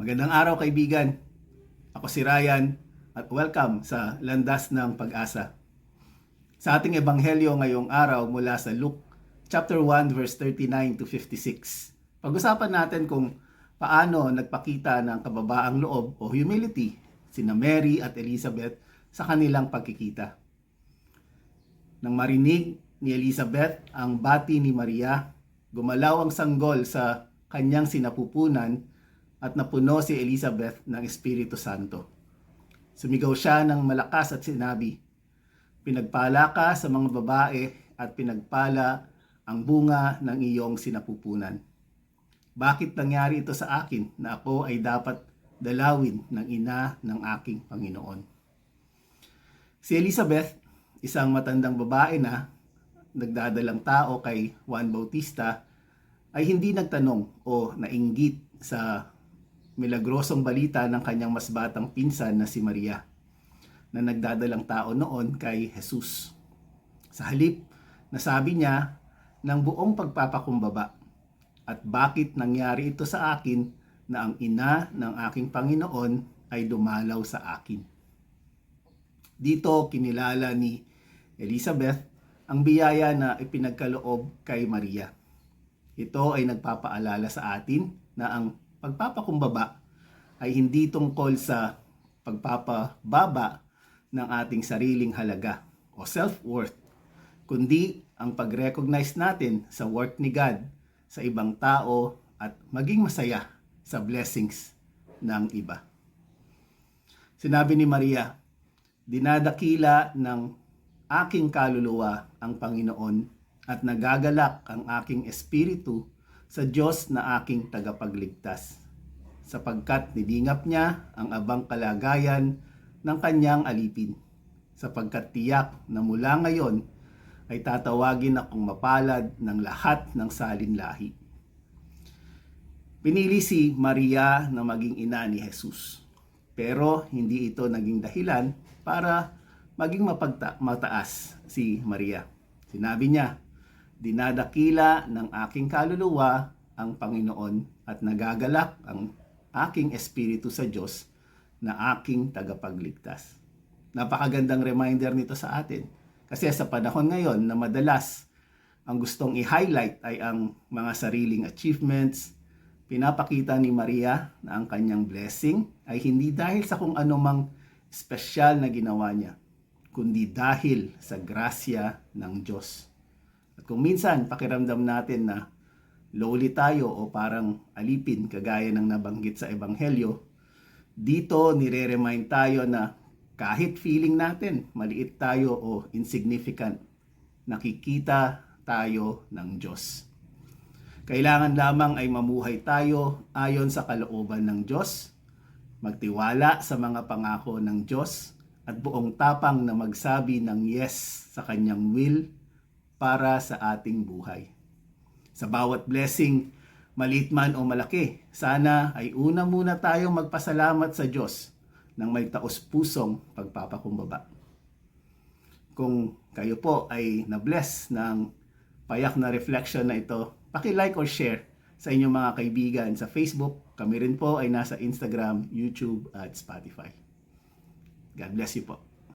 Magandang araw kaibigan. Ako si Ryan at welcome sa Landas ng Pag-asa. Sa ating ebanghelyo ngayong araw mula sa Luke chapter 1 verse 39 to 56. Pag-usapan natin kung paano nagpakita ng kababaang loob o humility sina Mary at Elizabeth sa kanilang pagkikita. Nang marinig ni Elizabeth ang bati ni Maria, gumalaw ang sanggol sa kanyang sinapupunan at napuno si Elizabeth ng Espiritu Santo. Sumigaw siya ng malakas at sinabi, Pinagpala ka sa mga babae at pinagpala ang bunga ng iyong sinapupunan. Bakit nangyari ito sa akin na ako ay dapat dalawin ng ina ng aking Panginoon? Si Elizabeth, isang matandang babae na nagdadalang tao kay Juan Bautista, ay hindi nagtanong o nainggit sa milagrosong balita ng kanyang mas batang pinsan na si Maria na nagdadalang tao noon kay Jesus. Sa halip, nasabi niya ng buong pagpapakumbaba at bakit nangyari ito sa akin na ang ina ng aking Panginoon ay dumalaw sa akin. Dito kinilala ni Elizabeth ang biyaya na ipinagkaloob kay Maria. Ito ay nagpapaalala sa atin na ang pagpapakumbaba ay hindi tungkol sa pagpapababa ng ating sariling halaga o self-worth, kundi ang pag-recognize natin sa worth ni God sa ibang tao at maging masaya sa blessings ng iba. Sinabi ni Maria, dinadakila ng aking kaluluwa ang Panginoon at nagagalak ang aking espiritu sa Diyos na aking tagapagligtas sapagkat nilingap niya ang abang kalagayan ng kanyang alipin sapagkat tiyak na mula ngayon ay tatawagin akong mapalad ng lahat ng salinlahi. Pinili si Maria na maging ina ni Jesus. Pero hindi ito naging dahilan para maging mapagta- mataas si Maria. Sinabi niya, dinadakila ng aking kaluluwa ang Panginoon at nagagalak ang aking espiritu sa Diyos na aking tagapagligtas. Napakagandang reminder nito sa atin. Kasi sa panahon ngayon na madalas ang gustong i-highlight ay ang mga sariling achievements, pinapakita ni Maria na ang kanyang blessing ay hindi dahil sa kung anumang espesyal na ginawa niya, kundi dahil sa grasya ng Diyos. At kung minsan pakiramdam natin na lowly tayo o parang alipin kagaya ng nabanggit sa Ebanghelyo, dito nire-remind tayo na kahit feeling natin maliit tayo o insignificant, nakikita tayo ng Diyos. Kailangan lamang ay mamuhay tayo ayon sa kalooban ng Diyos, magtiwala sa mga pangako ng Diyos, at buong tapang na magsabi ng yes sa kanyang will para sa ating buhay. Sa bawat blessing, maliit man o malaki, sana ay una muna tayong magpasalamat sa Diyos ng may taos pusong pagpapakumbaba. Kung kayo po ay na-bless ng payak na reflection na ito, paki-like or share sa inyong mga kaibigan sa Facebook. Kami rin po ay nasa Instagram, YouTube at Spotify. God bless you po.